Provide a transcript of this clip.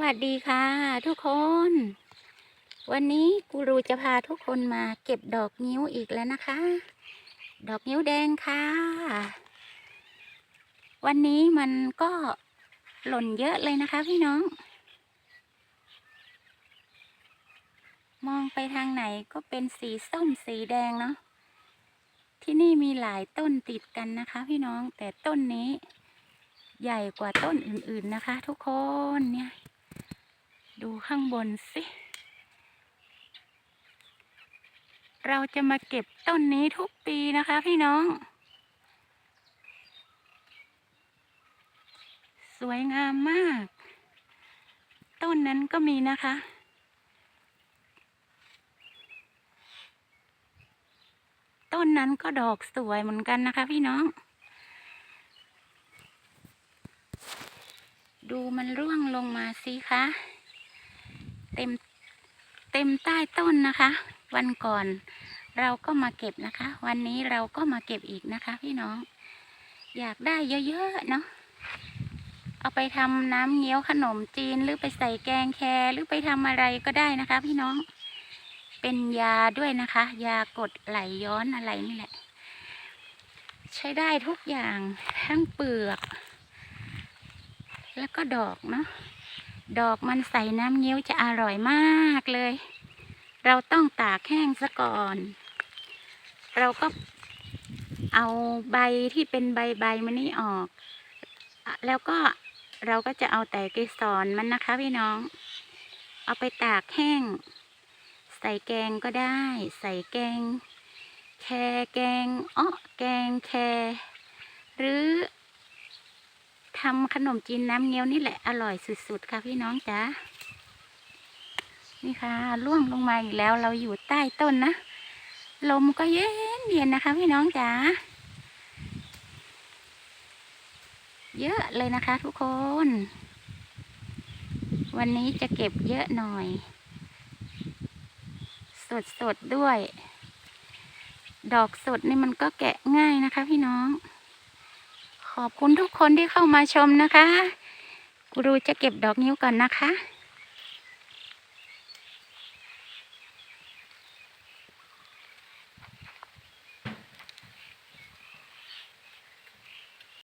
วัสดีค่ะ ทุกคน วันนี้กูรูจะพาทุกคนมาเก็บดอกนิ้วอีกแล้วนะคะ ดอกนิ้วแดงค่ะ วันนี้มันก็หล่นเยอะเลยนะคะพี่น้อง มองไปทางไหนก็เป็นสีส้มสีแดงเนาะที่นี่มีหลายต้นติดกันนะคะ พี่น้องแต่ต้นนี้ใหญ่กว่าต้นอื่นๆนะคะ ทุกคนเนี่ย ดูข้างบนสิ เราจะมาเก็บต้นนี้ทุกปีนะคะพี่น้อง สวยงามมาก ต้นนั้นก็มีนะคะต้นนั้นก็ดอกสวยเหมือนกันนะคะพี่น้อง ดูมันร่วงลงมาสิคะ เต็มเต็มใต้ต้นนะคะ วันก่อนเราก็มาเก็บนะคะ วันนี้เราก็มาเก็บอีกนะคะ พี่น้อง อยากได้เยอะๆเนาะเอาไปทำน้ำเงี้ยวขนมจีนหรือไปใส่แกงแครหรือไปทำอะไรก็ได้นะคะ พี่น้อง เป็นยาด้วยนะคะ ยากดไหลย้อนอะไรนี่แหละ ใช้ได้ทุกอย่างทั้งเปลือก แล้วก็ดอกเนาะ ดอกมันใส่น้ำเงี้ยวจะอร่อยมากเลย เราต้องตากแห้งซะก่อน เราก็เอาใบที่เป็นใบใบมันนี่ออก แล้วก็เราก็จะเอาแต่เกสรมันนะคะพี่น้อง เอาไปตากแห้ง ใส่แกงก็ได้ ใส่แกง แคแกงอ้อแกงแค หรือ ทำขนมจีนน้ำเงี้ยวนี่แหละอร่อยสุดๆค่ะพี่น้องจ๋านี่ค่ะล่วงลงมาอีกแล้วเราอยู่ใต้ต้นนะลมก็เย็นเย็นนะคะพี่น้องจ๋าเยอะเลยนะคะทุกคน วันนี้จะเก็บเยอะหน่อย สดๆด้วย ดอกสดนี่มันก็แกะง่ายนะคะพี่น้อง ขอบคุณทุกคนที่เข้ามาชมนะคะกูรูจะเก็บดอกนิ้วก่อนนะคะ